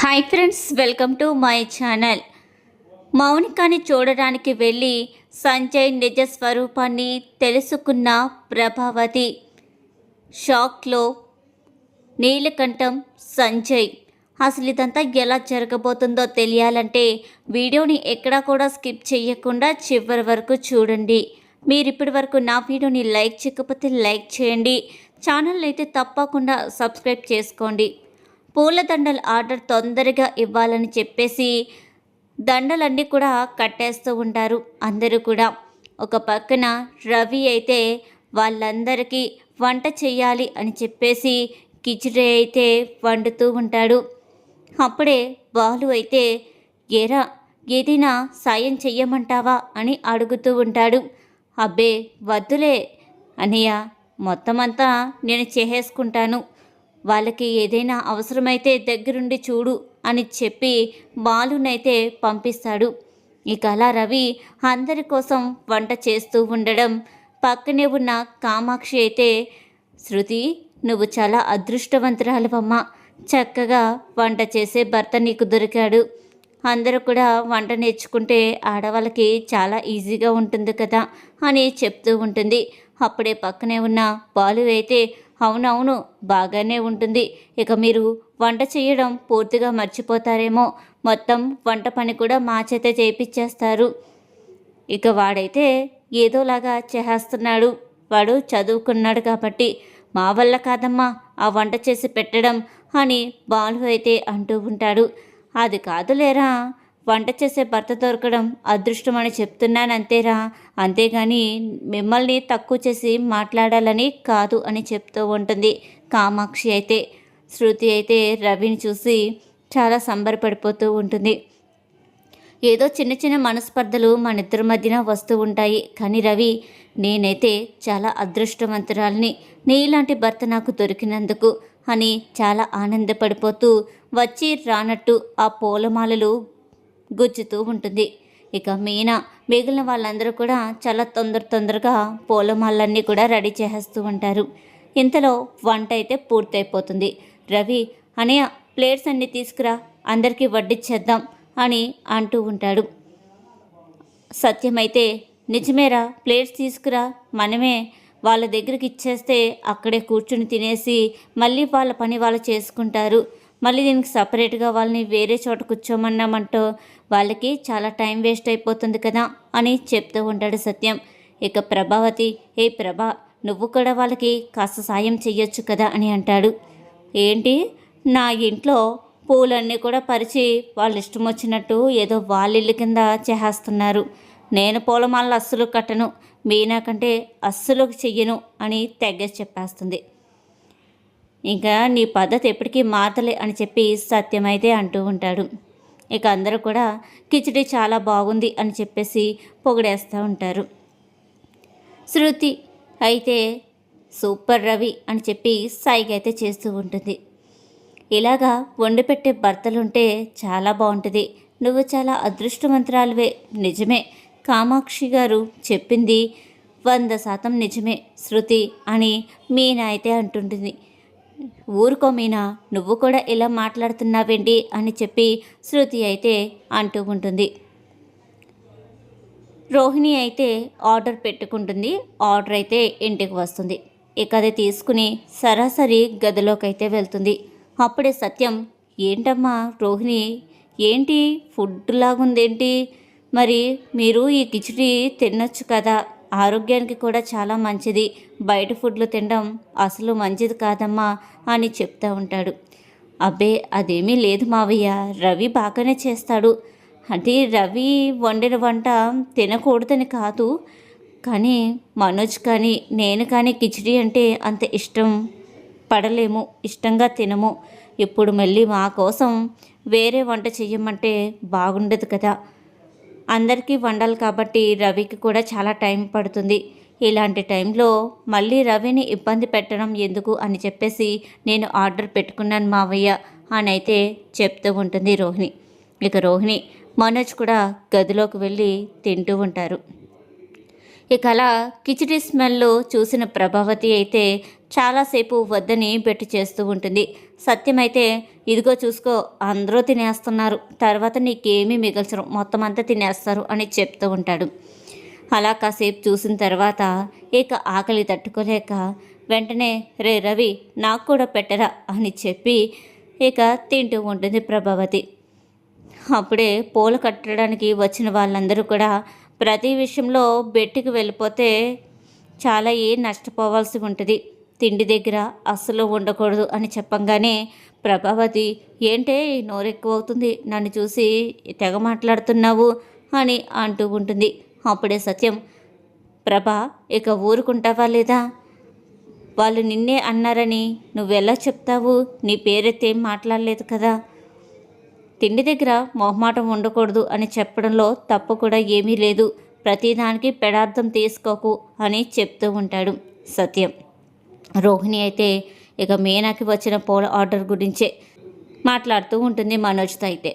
Hi friends welcome to my channel. మౌనికాని చూడడానికి వెళ్ళి సంజయ్ నిజ స్వరూపాన్ని తెలుసుకున్న ప్రభావతి. షాక్లో నీలకంఠం సంజయ్. అసలు ఇదంతా ఎలా జరగబోతుందో తెలియాలంటే వీడియోని ఎక్కడా కూడా స్కిప్ చేయకుండా చివరి వరకు చూడండి. మీరు ఇప్పటి వరకు నా వీడియోని లైక్ చేయకపోతే లైక్ చేయండి. ఛానల్ అయితే తప్పకుండా సబ్స్క్రైబ్ చేసుకోండి. పూలదండల ఆర్డర్ తొందరగా ఇవ్వాలని చెప్పేసి దండలన్నీ కూడా కట్టేస్తూ ఉంటారు. అందరూ కూడా. ఒక పక్కన రవి అయితే వాళ్ళందరికీ వంట చేయాలి అని చెప్పేసి కిచిడి అయితే వండుతూ ఉంటాడు. అప్పుడే బాలు అయితే ఏరా ఏదైనా సాయం చెయ్యమంటావా? అని అడుగుతూ ఉంటాడు. అబ్బే వద్దులే అనయ్య మొత్తం అంతా నేను చేసేసుకుంటాను. వాళ్ళకి ఏదైనా అవసరమైతే దగ్గరుండి చూడు అని చెప్పి బాలునైతే పంపిస్తాడు. ఇక అలా రవి అందరి కోసం వంట చేస్తూ ఉండడం పక్కనే ఉన్న కామాక్షి అయితే శృతి నువ్వు చాలా అదృష్టవంతురాలవమ్మా. చక్కగా వంట చేసే భర్త నీకు దొరికాడు. అందరూ కూడా వంట నేర్చుకుంటే ఆడవాళ్ళకి చాలా ఈజీగా ఉంటుంది కదా అని చెప్తూ ఉంటుంది. అప్పుడే పక్కనే ఉన్న బాలు అయితే అవునవును బాగానే ఉంటుంది. ఇక మీరు వంట చేయడం పూర్తిగా మర్చిపోతారేమో. మొత్తం వంట పని కూడా మా చేత చేపిచ్చేస్తారు ఇక వాడైతే ఏదోలాగా చేస్తున్నాడు వాడు చదువుకున్నాడు కాబట్టి మా వల్ల కాదమ్మా ఆ వంట చేసి పెట్టడం అని బాలు అయితే అంటూ ఉంటాడు. అది కాదులేరా? వంట చేసే భర్త దొరకడం అదృష్టం అని చెప్తున్నాను అంతేరా అంతేగాని మిమ్మల్ని తక్కువ చేసి మాట్లాడాలని కాదు అని చెప్తూ ఉంటుంది కామాక్షి అయితే. శృతి అయితే రవిని చూసి చాలా సంబరపడిపోతూ ఉంటుంది. ఏదో చిన్న చిన్న మనస్పర్ధలు మన ఇద్దరి మధ్యన వస్తూ ఉంటాయి. కానీ రవి నేనైతే చాలా అదృష్టవంతురాలని. నీలాంటి భర్త నాకు దొరికినందుకు అని చాలా ఆనందపడిపోతూ వచ్చి రానట్టు ఆ పూలమాలలు గుచ్చుతూ ఉంటుంది. ఇక మీనా మిగిలిన వాళ్ళందరూ కూడా చాలా తొందర తొందరగా పూలమాలన్నీ కూడా రెడీ చేసేస్తూ ఉంటారు. ఇంతలో వంట అయితే పూర్తయిపోతుంది. రవి అనయ్య ప్లేట్స్ అన్నీ తీసుకురా అందరికీ వడ్డిచ్చేద్దాం అని అంటూ ఉంటాడు. సత్యమైతే నిజమేరా ప్లేట్స్ తీసుకురా మనమే వాళ్ళ దగ్గరికి ఇచ్చేస్తే అక్కడే కూర్చుని తినేసి మళ్ళీ వాళ్ళ పని వాళ్ళు చేసుకుంటారు. మళ్ళీ దీనికి సపరేట్గా వాళ్ళని వేరే చోట కూర్చోమన్నామంటూ వాళ్ళకి చాలా టైం వేస్ట్ అయిపోతుంది కదా అని చెప్తూ ఉంటాడు సత్యం. ఇక ప్రభావతి ఏ ప్రభా నువ్వు కూడా వాళ్ళకి కాస్త సాయం చెయ్యొచ్చు కదా అని అంటాడు. ఏంటి? నా ఇంట్లో పూలన్నీ కూడా పరిచి వాళ్ళు ఇష్టం వచ్చినట్టు ఏదో వాళ్ళ ఇల్లు కింద చేసేస్తున్నారు. నేను పూలమాలలు అస్సలు కట్టను మీనా కంటే అస్సలు చెయ్యను అని తెగేసి చెప్పేస్తుంది. ఇంకా నీ పద్ధతి ఎప్పటికీ మాతలే అని చెప్పి సత్యమైతే అంటూ ఉంటాడు. ఇక అందరూ కూడా కిచిడి చాలా బాగుంది అని చెప్పేసి పొగిడేస్తూ ఉంటారు. శృతి అయితే సూపర్ రవి అని చెప్పి సాయిగా అయితే చేస్తూ ఉంటుంది. ఇలాగా వండి పెట్టే భర్తలుంటే చాలా బాగుంటుంది. నువ్వు చాలా అదృష్టవంతురాలువే. నిజమే. కామాక్షి గారు చెప్పింది వంద శాతం నిజమే శృతి అని మీనా అయితే అంటుంటుంది. ఊరుకో మీనా నువ్వు కూడా ఇలా మాట్లాడుతున్నావేంటి? అని చెప్పి శృతి అయితే అంటూ ఉంటుంది. రోహిణి అయితే ఆర్డర్ పెట్టుకుంటుంది. ఆర్డర్ అయితే ఇంటికి వస్తుంది. ఇక అది తీసుకుని సరాసరి గదిలోకి అయితే వెళ్తుంది. అప్పుడే సత్యం ఏంటమ్మా రోహిణి ఏంటి ఫుడ్ లాగుందేంటి? మరి మీరు ఈ కిచిడి తినొచ్చు కదా? ఆరోగ్యానికి కూడా చాలా మంచిది. బయట ఫుడ్లు తినడం అసలు మంచిది కాదమ్మా అని చెప్తూ ఉంటాడు. అబ్బే అదేమీ లేదు మావయ్య. రవి బాగానే చేస్తాడు. అంటే రవి వండిన వంట తినకూడదని కాదు. కానీ మనోజ్ కానీ నేను కానీ కిచిడి అంటే అంత ఇష్టం పడలేము. ఇష్టంగా తినము. ఇప్పుడు మళ్ళీ మా కోసం వేరే వంట చెయ్యమంటే బాగుండదు కదా. అందరికీ వండాలి కాబట్టి రవికి కూడా చాలా టైం పడుతుంది. ఇలాంటి టైంలో మళ్ళీ రవిని ఇబ్బంది పెట్టడం ఎందుకు అని చెప్పేసి నేను ఆర్డర్ పెట్టుకున్నాను మావయ్య అని అయితే చెప్తూ ఉంటుంది రోహిణి. ఇక రోహిణి మనోజ్ కూడా గదిలోకి వెళ్ళి తింటూ ఉంటారు. ఇక అలా కిచిడి స్మెల్ చూసిన ప్రభావతి అయితే చాలాసేపు వద్దని బెట్టు చేస్తూ ఉంటుంది. సత్యం అయితే ఇదిగో చూసుకో అందరూ తినేస్తున్నారు. తర్వాత నీకేమీ మిగల్చరు. మొత్తం అంతా తినేస్తారు అని చెప్తూ ఉంటాడు. అలా కాసేపు చూసిన తర్వాత ఇక ఆకలి తట్టుకోలేక వెంటనే రే రవి నాకు కూడా పెట్టరా? అని చెప్పి ఇక తింటూ ఉంటుంది ప్రభావతి. అప్పుడే పూలు కట్టడానికి వచ్చిన వాళ్ళందరూ కూడా ప్రతి విషయంలో బెట్టికి వెళ్ళిపోతే చాలా ఏ నష్టపోవాల్సి ఉంటుంది. తిండి దగ్గర అస్సలు ఉండకూడదు అని చెప్పంగానే ప్రభావతి ఏంటే నోరెక్కువవుతుంది? అవుతుంది నన్ను చూసి తెగ మాట్లాడుతున్నావు? అని అంటూ ఉంటుంది. అప్పుడే సత్యం ప్రభా ఇక ఊరుకుంటావా లేదా? వాళ్ళు నిన్నే అన్నారని నువ్వెలా చెప్తావు? నీ పేరెత్తేం మాట్లాడలేదు కదా? తిండి దగ్గర మొహమాటం ఉండకూడదు అని చెప్పడంలో తప్పు కూడా ఏమీ లేదు. ప్రతిదానికి పెడార్థం తీసుకోకు అని చెప్తూ ఉంటాడు సత్యం. రోహిణి అయితే ఇక మీనాకి వచ్చిన పూల ఆర్డర్ గురించే మాట్లాడుతూ ఉంటుంది మనోజ్తో అయితే.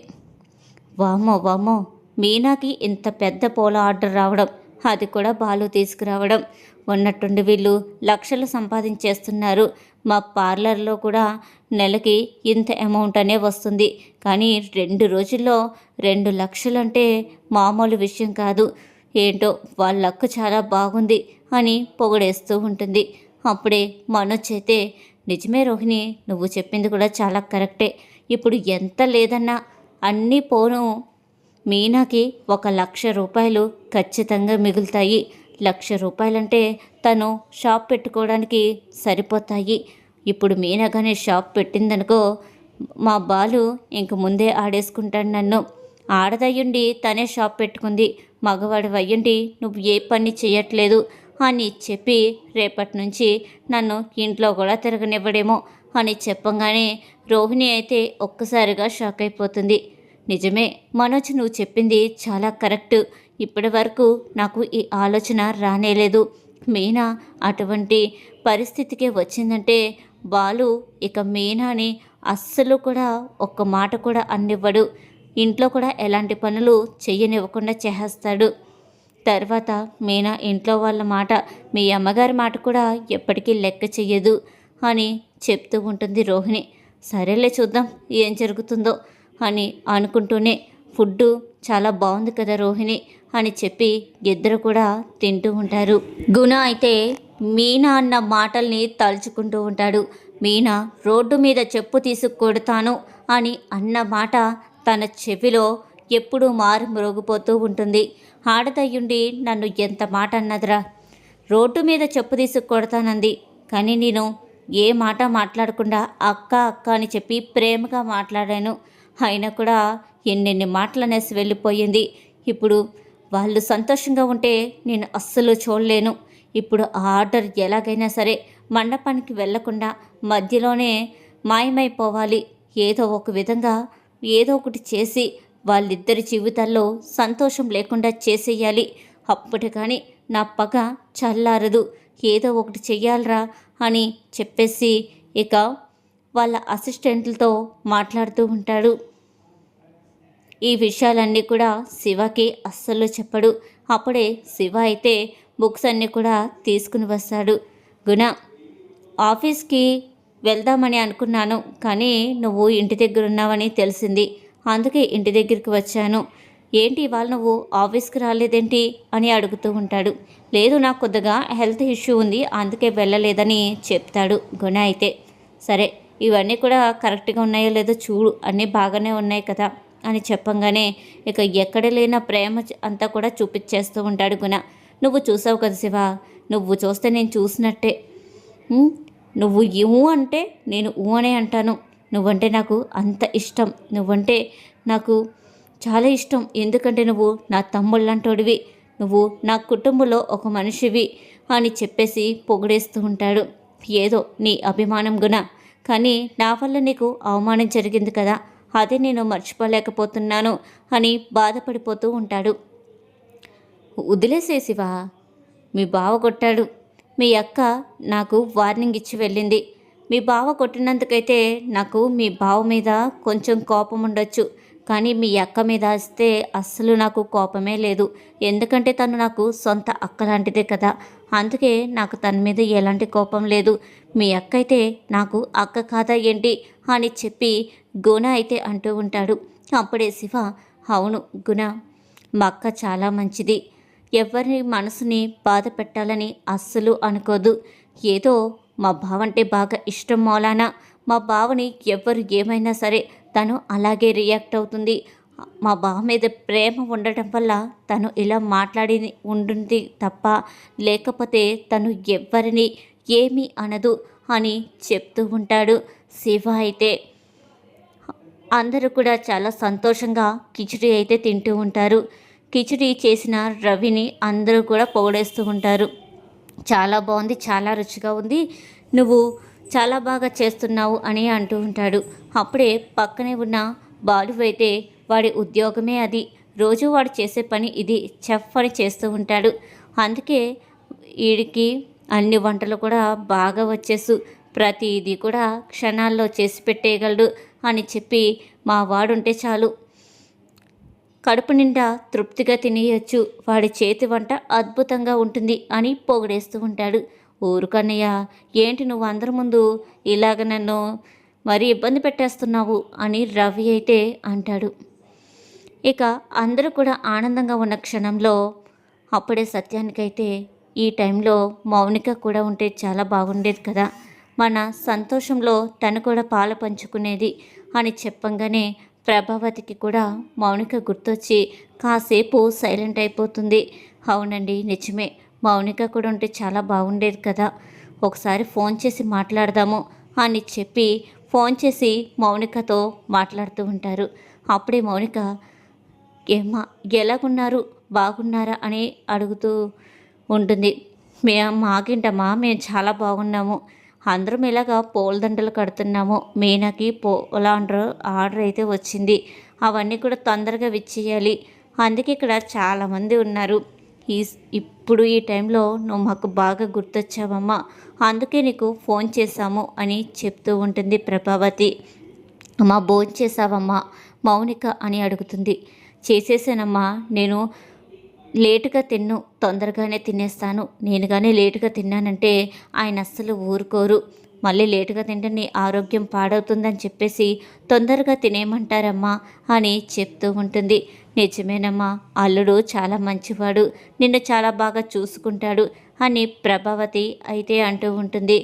వామ్మో వామ్మో మీనాకి ఇంత పెద్ద పూల ఆర్డర్ రావడం అది కూడా బాలు తీసుకురావడం. ఉన్నట్టుండి వీళ్ళు లక్షలు సంపాదించేస్తున్నారు. మా పార్లర్లో కూడా నెలకి ఇంత అమౌంట్ అనే వస్తుంది. కానీ రెండు రోజుల్లో రెండు లక్షలంటే మామూలు విషయం కాదు. ఏంటో వాళ్ళ లక్కు చాలా బాగుంది అని పొగడేస్తూ ఉంటుంది. అప్పుడే మనోజ్ అయితే నిజమే రోహిణి నువ్వు చెప్పింది కూడా చాలా కరెక్టే. ఇప్పుడు ఎంత లేదన్నా అన్నీ పోను. మీనాకి ఒక లక్ష రూపాయలు ఖచ్చితంగా మిగులుతాయి. లక్ష రూపాయలంటే తను షాప్ పెట్టుకోవడానికి సరిపోతాయి. ఇప్పుడు మీనా కానీ షాప్ పెట్టిందనుకో మా బాలు ఇంక ముందే ఆడేసుకుంటాడు నన్ను. ఆడదయ్యుండి తనే షాప్ పెట్టుకుంది. మగవాడు అయ్యుండి నువ్వు ఏ పని చేయట్లేదు అని చెప్పి రేపటి నుంచి నన్ను ఇంట్లో కూడా తిరగనివ్వడేమో అని చెప్పంగానే రోహిణి అయితే ఒక్కసారిగా షాక్ అయిపోతుంది. నిజమే మనోజ్ నువ్వు చెప్పింది చాలా కరెక్ట్. ఇప్పటి వరకు నాకు ఈ ఆలోచన రానేలేదు. మీనా అటువంటి పరిస్థితికి వచ్చిందంటే బాలు ఇక మీనాని అస్సలు కూడా ఒక్క మాట కూడా అన్నివ్వడు. ఇంట్లో కూడా ఎలాంటి పనులు చెయ్యనివ్వకుండా చేసేస్తాడు. తర్వాత మీనా ఇంట్లో వాళ్ళ మాట మీ అమ్మగారి మాట కూడా ఎప్పటికీ లెక్క చెయ్యదు అని చెప్తూ ఉంటుంది రోహిణి. సరేలే చూద్దాం ఏం జరుగుతుందో అని అనుకుంటూనే ఫుడ్డు చాలా బాగుంది కదా రోహిణి అని చెప్పి ఇద్దరు కూడా తింటూ ఉంటారు. గుణ అయితే మీనా అన్న మాటల్ని తలుచుకుంటూ ఉంటాడు. మీనా రోడ్డు మీద చెప్పు తీసుకు కొడతాను అని అన్న మాట తన చెవిలో ఎప్పుడూ మారు మ్రోగిపోతూ ఉంటుంది. ఆడదయ్యుండి నన్ను ఎంత మాట అన్నదిరా రోడ్డు మీద చెప్పు తీసుకు కొడతానంది కానీ నేను ఏ మాట మాట్లాడకుండా అక్క అక్క అని చెప్పి ప్రేమగా మాట్లాడాను. అయినా కూడా ఎన్నెన్ని మాటలు అనేసి వెళ్ళిపోయింది. ఇప్పుడు వాళ్ళు సంతోషంగా ఉంటే నేను అస్సలు చూడలేను. ఇప్పుడు ఆ ఆర్డర్ ఎలాగైనా సరే మండపానికి వెళ్ళకుండా మధ్యలోనే మాయమైపోవాలి. ఏదో ఒక విధంగా ఏదో ఒకటి చేసి వాళ్ళిద్దరి జీవితాల్లో సంతోషం లేకుండా చేసేయాలి. అప్పటి కానీ నా పగ చల్లారదు. ఏదో ఒకటి చెయ్యాలరా అని చెప్పేసి ఇక వాళ్ళ అసిస్టెంట్లతో మాట్లాడుతూ ఉంటాడు. ఈ విషయాలన్నీ కూడా శివకి అస్సలు చెప్పడు. అప్పుడే శివ అయితే బుక్స్ అన్నీ కూడా తీసుకుని వస్తాడు. గుణ ఆఫీస్కి వెళ్దామని అనుకున్నాను కానీ నువ్వు ఇంటి దగ్గర ఉన్నావని తెలిసింది. అందుకే ఇంటి దగ్గరికి వచ్చాను. ఏంటి ఇవాళ నువ్వు ఆఫీస్కి రాలేదేంటి? అని అడుగుతూ ఉంటాడు. లేదు నాకు కొద్దిగా హెల్త్ ఇష్యూ ఉంది. అందుకే వెళ్ళలేదని చెప్తాడు గుణ అయితే. సరే ఇవన్నీ కూడా కరెక్ట్గా ఉన్నాయో లేదో చూడు. అన్నీ బాగానే ఉన్నాయి కదా అని చెప్పంగానే ఇక ఎక్కడ లేన ప్రేమ అంతా కూడా చూపించేస్తూ ఉంటాడు గుణ. నువ్వు చూసావు కదా శివ? నువ్వు చూస్తే నేను చూసినట్టే. నువ్వు ఇవ్వు అంటే నేను ఊ అనే అంటాను. నువ్వంటే నాకు అంత ఇష్టం. నువ్వంటే నాకు చాలా ఇష్టం. ఎందుకంటే నువ్వు నా తమ్ముళ్ళంటోడివి. నువ్వు నా కుటుంబంలో ఒక మనిషివి అని చెప్పేసి పొగిడేస్తూ ఉంటాడు. ఏదో నీ అభిమానం గుణ. కానీ నా వల్ల నీకు అవమానం జరిగింది కదా. అదే నేను మర్చిపోలేకపోతున్నాను అని బాధపడిపోతూ ఉంటాడు. వదిలేసేసివా మీ బావ కొట్టాడు. మీ అక్క నాకు వార్నింగ్ ఇచ్చి వెళ్ళింది. మీ బావ కొట్టినందుకైతే నాకు మీ బావ మీద కొంచెం కోపం ఉండొచ్చు. కానీ మీ అక్క మీద వస్తే అస్సలు నాకు కోపమే లేదు. ఎందుకంటే తను నాకు సొంత అక్క లాంటిదే కదా. అందుకే నాకు తన మీద ఎలాంటి కోపం లేదు. మీ అక్క అయితే నాకు అక్క కాదా ఏంటి అని చెప్పి గుణ అయితే అంటూ ఉంటాడు. అప్పుడే శివ అవును గుణ మా అక్క చాలా మంచిది. ఎవరి మనసుని బాధ పెట్టాలని అస్సలు అనుకోదు. ఏదో మా బావంటే బాగా ఇష్టం మౌలానా. మా బావని ఎవరు ఏమైనా సరే తను అలాగే రియాక్ట్ అవుతుంది. మా బావ మీద ప్రేమ ఉండటం వల్ల తను ఇలా మాట్లాడి ఉంటుంది తప్ప లేకపోతే తను ఎవ్వరిని ఏమీ అనదు అని చెప్తూ ఉంటాడు శివ అయితే. అందరూ కూడా చాలా సంతోషంగా కిచిడి అయితే తింటూ ఉంటారు. కిచిడి చేసిన రవిని అందరూ కూడా పొగడేస్తూ ఉంటారు. చాలా బాగుంది చాలా రుచిగా ఉంది. నువ్వు చాలా బాగా చేస్తున్నావు అని అంటూ ఉంటాడు. అప్పుడే పక్కనే ఉన్న బాలు అయితే వాడి ఉద్యోగమే అది. రోజు వాడు చేసే పని ఇది చెఫ్ అని చేస్తూ ఉంటాడు. అందుకే వీడికి అన్ని వంటలు కూడా బాగా వచ్చేసు. ప్రతిదీ కూడా క్షణాల్లో చేసి పెట్టేయగలడు అని చెప్పి మా వాడుంటే చాలు. కడుపు నిండా తృప్తిగా తినేయచ్చు. వాడి చేతి వంట అద్భుతంగా ఉంటుంది అని పొగిడేస్తూ ఉంటాడు. ఊరుకన్నయ్య ఏంటి నువ్వు అందరి ముందు ఇలాగ నన్ను మరీ ఇబ్బంది పెట్టేస్తున్నావు? అని రవి అయితే అంటాడు. ఇక అందరూ కూడా ఆనందంగా ఉన్న క్షణంలో అప్పుడే సత్యానికైతే ఈ టైంలో మౌనిక కూడా ఉంటే చాలా బాగుండేది కదా. మన సంతోషంలో తను కూడా పాలు పంచుకునేది అని చెప్పంగానే ప్రభావతికి కూడా మౌనిక గుర్తొచ్చి కాసేపు సైలెంట్ అయిపోతుంది. అవునండి నిజమే. మౌనిక కూడా ఉంటే చాలా బాగుండేది కదా. ఒకసారి ఫోన్ చేసి మాట్లాడదాము అని చెప్పి ఫోన్ చేసి మౌనికతో మాట్లాడుతూ ఉంటారు. అప్పుడే మౌనిక ఏమా ఎలాగున్నారు? బాగున్నారా? అని అడుగుతూ ఉంటుంది. మే మాకింటమ్మా మేము చాలా బాగున్నాము. అందరం ఇలాగా పూలదండలు కడుతున్నాము. మీనాకి పూలాండ్రు ఆర్డర్ అయితే వచ్చింది. అవన్నీ కూడా తొందరగా విచ్చేయాలి. అందుకే ఇక్కడ చాలామంది ఉన్నారు. ఈ ఇప్పుడు ఈ టైంలో నువ్వు మాకు బాగా గుర్తొచ్చావమ్మా. అందుకే నీకు ఫోన్ చేశాము అని చెప్తూ ఉంటుంది ప్రభావతి. అమ్మా భోజనం చేసావమ్మా మౌనిక అని అడుగుతుంది. చేసేసానమ్మా. నేను లేటుగా తిన్ను తొందరగానే తినేస్తాను. నేను కానీ లేటుగా తిన్నానంటే ఆయన అస్సలు ఊరుకోరు. మళ్ళీ లేటుగా తింటే నీ ఆరోగ్యం పాడవుతుందని చెప్పేసి తొందరగా తినేయమంటారమ్మా అని చెప్తూ ఉంటుంది. నిజమేనమ్మా అల్లుడు చాలా మంచివాడు. నిన్ను చాలా బాగా చూసుకుంటాడు అని ప్రభావతి అయితే అంటూ ఉంటుంది.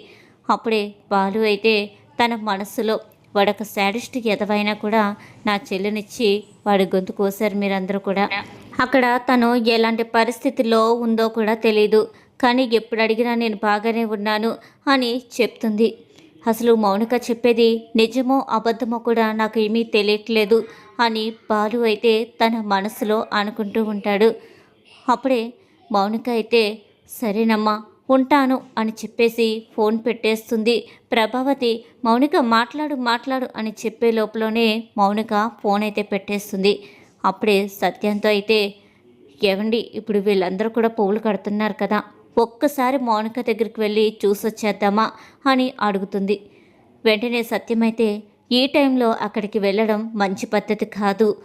అప్పుడే బాలు అయితే తన మనసులో వాడొక శాడిస్ట్ ఎదవైనా కూడా నా చెల్లెనిచ్చి వాడి గొంతు కోసారు మీరందరూ కూడా. అక్కడ తను ఎలాంటి పరిస్థితిలో ఉందో కూడా తెలియదు కానీ ఎప్పుడు అడిగినా నేను బాగానే ఉన్నాను అని చెప్తుంది. అసలు మౌనిక చెప్పేది నిజమో అబద్ధమో కూడా నాకు ఏమీ తెలియట్లేదు అని బాలు అయితే తన మనసులో అనుకుంటూ ఉంటాడు. అప్పుడే మౌనిక అయితే సరేనమ్మా ఉంటాను అని చెప్పేసి ఫోన్ పెట్టేస్తుంది. ప్రభావతి మౌనిక మాట్లాడు మాట్లాడు అని చెప్పే లోపలనే మౌనిక ఫోన్ అయితే పెట్టేస్తుంది. అప్పుడే సత్యంతో అయితే ఏవండి ఇప్పుడు వీళ్ళందరూ కూడా పువ్వులు కడుతున్నారు కదా ఒక్కసారి మౌనిక దగ్గరికి వెళ్ళి చూసొచ్చేద్దామా? అని అడుగుతుంది. వెంటనే సత్యమైతే ఈ టైంలో అక్కడికి వెళ్ళడం మంచి పద్ధతి కాదు.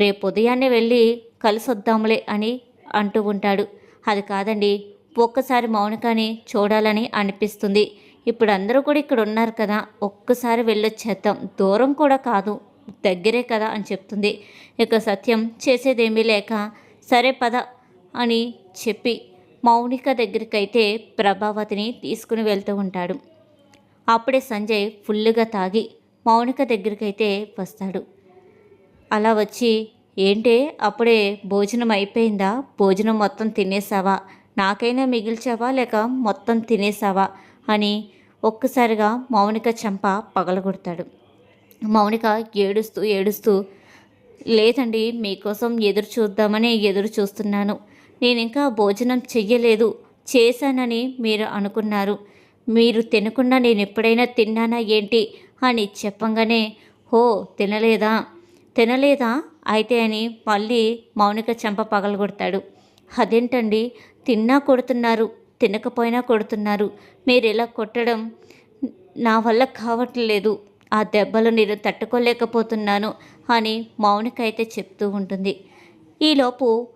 రేపు ఉదయాన్నే వెళ్ళి కలిసొద్దాములే అని అంటూ ఉంటాడు. అది కాదండి ఒక్కసారి మౌనికని చూడాలని అనిపిస్తుంది. ఇప్పుడు అందరూ కూడా ఇక్కడ ఉన్నారు కదా ఒక్కసారి వెళ్ళొచ్చేద్దాం. దూరం కూడా కాదు. దగ్గరే కదా అని చెప్తుంది. ఇక సత్యం చేసేదేమీ లేక సరే పద అని చెప్పి మౌనిక దగ్గరికైతే ప్రభావతిని తీసుకుని వెళ్తూ ఉంటాడు. అప్పుడే సంజయ్ ఫుల్గా తాగి మౌనిక దగ్గరికైతే వస్తాడు. అలా వచ్చి ఏంటే అప్పుడే భోజనం అయిపోయిందా? భోజనం మొత్తం తినేసావా? నాకైనా మిగిల్చావా? లేక మొత్తం తినేసావా? అని ఒక్కసారిగా మౌనిక చంప పగలగొడతాడు. మౌనిక ఏడుస్తూ ఏడుస్తూ లేదండి మీకోసం ఎదురు చూద్దామని ఎదురు చూస్తున్నాను. నేను ఇంకా భోజనం చెయ్యలేదు. చేశానని మీరు అనుకున్నారు. మీరు తినకుండా నేను ఎప్పుడైనా తిన్నానా ఏంటి? అని చెప్పంగానే హో తినలేదా? తినలేదా? అయితే అని మళ్ళీ మౌనిక చెంప పగలగొడతాడు. అదేంటండి? తిన్నా కొడుతున్నారు. తినకపోయినా కొడుతున్నారు. మీరు ఇలా కొట్టడం నా వల్ల కావట్లేదు. ఆ దెబ్బలు నేను తట్టుకోలేకపోతున్నాను అని మౌనిక అయితే చెప్తూ ఉంటుంది. ఈలోపు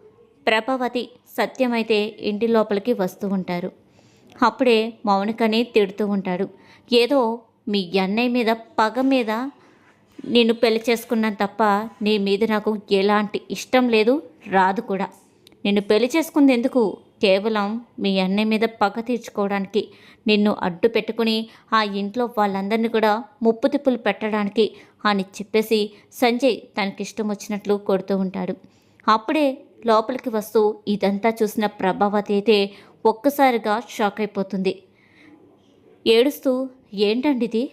ప్రభావతి సత్యమైతే ఇంటి లోపలికి వస్తూ ఉంటారు. అప్పుడే మౌనికని తిడుతూ ఉంటాడు. ఏదో మీ అన్నయ్య మీద పగ మీద నేను పెళ్ళి చేసుకున్నాను తప్ప నీ మీద నాకు ఎలాంటి ఇష్టం లేదు రాదు కూడా. నిన్ను పెళ్ళి చేసుకుంది ఎందుకు? కేవలం మీ అన్నయ్య మీద పగ తీర్చుకోవడానికి నిన్ను అడ్డు పెట్టుకుని ఆ ఇంట్లో వాళ్ళందరినీ కూడా ముప్పు తిప్పులు పెట్టడానికి అని చెప్పేసి సంజయ్ తనకిష్టం వచ్చినట్లు కొడుతూ ఉంటాడు. అప్పుడే లోపలికి వస్తూ ఇదంతా చూసిన ప్రభావతి అయితే ఒక్కసారిగా షాక్ అయిపోతుంది. ఏడుస్తూ ఏంటండి ఇది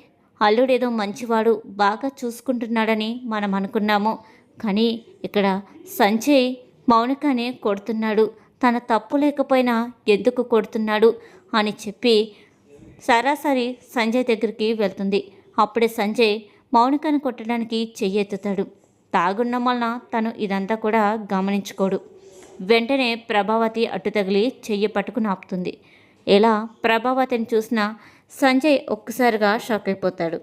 అల్లుడేదో మంచివాడు బాగా చూసుకుంటున్నాడని మనం అనుకున్నాము. కానీ ఇక్కడ సంజయ్ మౌనికనే కొడుతున్నాడు. తన తప్పు లేకపోయినా ఎందుకు కొడుతున్నాడు అని చెప్పి సరాసరి సంజయ్ దగ్గరికి వెళ్తుంది. అప్పుడే సంజయ్ మౌనికను కొట్టడానికి చెయ్యెత్తుతాడు. తాగున్న వలన తను ఇదంతా కూడా గమనించుకోడు. వెంటనే ప్రభావతి అట్టు తగిలి చెయ్యి పట్టుకుని ఆపుతుంది. ఇలా ప్రభావతిని చూసిన సంజయ్ ఒక్కసారిగా షాక్ అయిపోతాడు.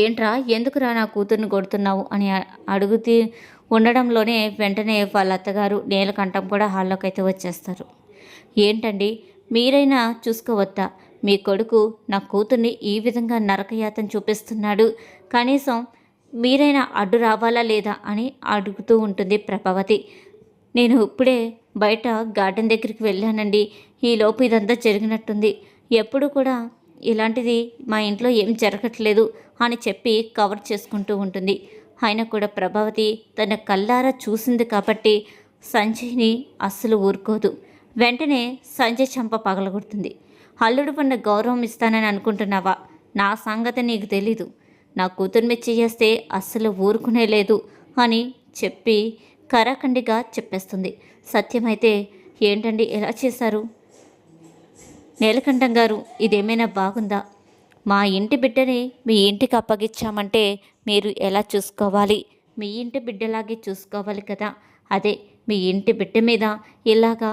ఏంట్రా ఎందుకురా నా కూతుర్ని కొడుతున్నావు అని అడుగుతూ ఉండడంలోనే వెంటనే వాళ్ళ అత్తగారు నీలకంఠం కూడా హాల్లోకి అయితే వచ్చేస్తారు. ఏంటండి మీరైనా చూసుకోవద్దా? మీ కొడుకు నా కూతుర్ని ఈ విధంగా నరకయాతం చూపిస్తున్నాడు. కనీసం మీరైనా అడ్డు రావాలా లేదా అని అడుగుతూ ఉంటుంది ప్రభావతి. నేను ఇప్పుడే బయట గార్డెన్ దగ్గరికి వెళ్ళానండి. ఈలోపు ఇదంతా జరిగినట్టుంది. ఎప్పుడు కూడా ఇలాంటిది మా ఇంట్లో ఏం జరగట్లేదు అని చెప్పి కవర్ చేసుకుంటూ ఉంటుంది. అయినా కూడా ప్రభావతి తన కల్లారా చూసింది కాబట్టి సంజయ్ని అస్సలు ఊరుకోదు. వెంటనే సంజయ్ చంప పగలగొడుతుంది. అల్లుడు పన్న గౌరవం ఇస్తానని అనుకుంటున్నావా? నా సంగతి నీకు తెలీదు. నా కూతురు మీద చేస్తే అస్సలు ఊరుకునే లేదు అని చెప్పి కరాఖండిగా చెప్పేస్తుంది. సత్యమైతే ఏంటండి ఎలా చేశారు? నీలకంఠం గారు ఇదేమైనా బాగుందా? మా ఇంటి బిడ్డని మీ ఇంటికి అప్పగించామంటే మీరు ఎలా చూసుకోవాలి? మీ ఇంటి బిడ్డలాగే చూసుకోవాలి కదా. అదే మీ ఇంటి బిడ్డ మీద ఇలాగా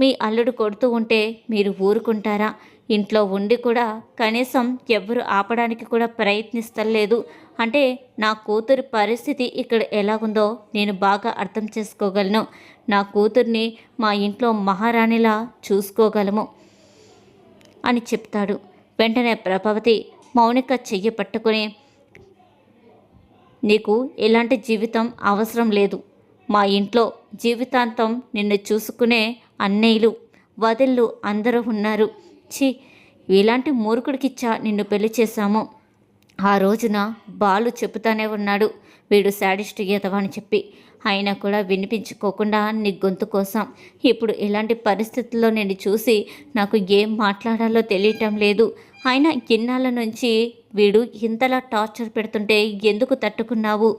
మీ అల్లుడు కొడుతూ ఉంటే మీరు ఊరుకుంటారా? ఇంట్లో ఉండి కూడా కనీసం ఎవ్వరు ఆపడానికి కూడా ప్రయత్నిస్తలేదు. అంటే నా కూతురి పరిస్థితి ఇక్కడ ఎలా ఉందో నేను బాగా అర్థం చేసుకోగలను. నా కూతుర్ని మా ఇంట్లో మహారాణిలా చూసుకోగలము. అని చెప్తాడు. వెంటనే ప్రభావతి మౌనిక చెయ్యి పట్టుకుని నీకు ఎలాంటి జీవితం అవసరం లేదు. మా ఇంట్లో జీవితాంతం నిన్ను చూసుకునే అన్నయ్యలు వదిళ్ళు అందరూ ఉన్నారు. ఛీ ఇలాంటి మూర్ఖుడికిచ్చా నిన్ను పెళ్ళి చేశాము? ఆ రోజున బాలు చెబుతానే ఉన్నాడు. వీడు శాడిస్ట్ గీతవా అని చెప్పి. అయినా కూడా వినిపించుకోకుండా నీ గొంతు కోసం. ఇప్పుడు ఇలాంటి పరిస్థితుల్లో నేను చూసి నాకు ఏం మాట్లాడాలో తెలియటం లేదు. అయినా ఇన్నాళ్ళ నుంచి వీడు ఇంతలా టార్చర్ పెడుతుంటే ఎందుకు తట్టుకున్నావు?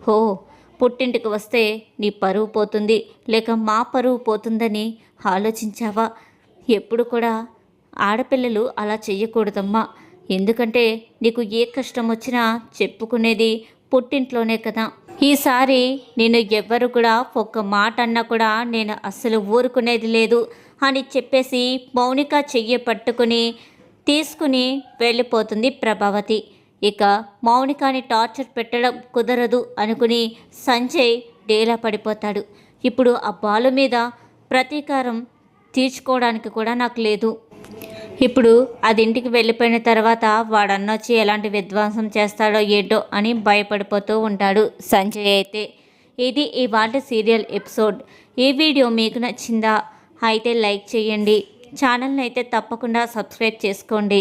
హో పుట్టింటికి వస్తే నీ పరువు పోతుంది. లేక మా పరువు పోతుందని ఆలోచించావా? ఎప్పుడు కూడా ఆడపిల్లలు అలా చెయ్యకూడదమ్మా. ఎందుకంటే నీకు ఏ కష్టం వచ్చినా చెప్పుకునేది పుట్టింట్లోనే కదా. ఈసారి నేను ఎవ్వరు కూడా ఒక్క మాట అన్నా కూడా నేను అస్సలు ఊరుకునేది లేదు అని చెప్పేసి మౌనిక చెయ్యి పట్టుకుని తీసుకుని వెళ్ళిపోతుంది ప్రభావతి. ఇక మౌనికాని టార్చర్ పెట్టడం కుదరదు అనుకుని సంజయ్ డేలా పడిపోతాడు. ఇప్పుడు ఆ బాలు మీద ప్రతీకారం తీర్చుకోవడానికి కూడా నాకు లేదు. ఇప్పుడు అది ఇంటికి వెళ్ళిపోయిన తర్వాత వాడన్నొచ్చి ఎలాంటి విధ్వంసం చేస్తాడో ఏంటో అని భయపడిపోతూ ఉంటాడు సంజయ్ అయితే. ఇది ఇవాళ సీరియల్ ఎపిసోడ్. ఈ వీడియో మీకు నచ్చిందా? అయితే లైక్ చేయండి. ఛానల్ని అయితే తప్పకుండా సబ్స్క్రైబ్ చేసుకోండి.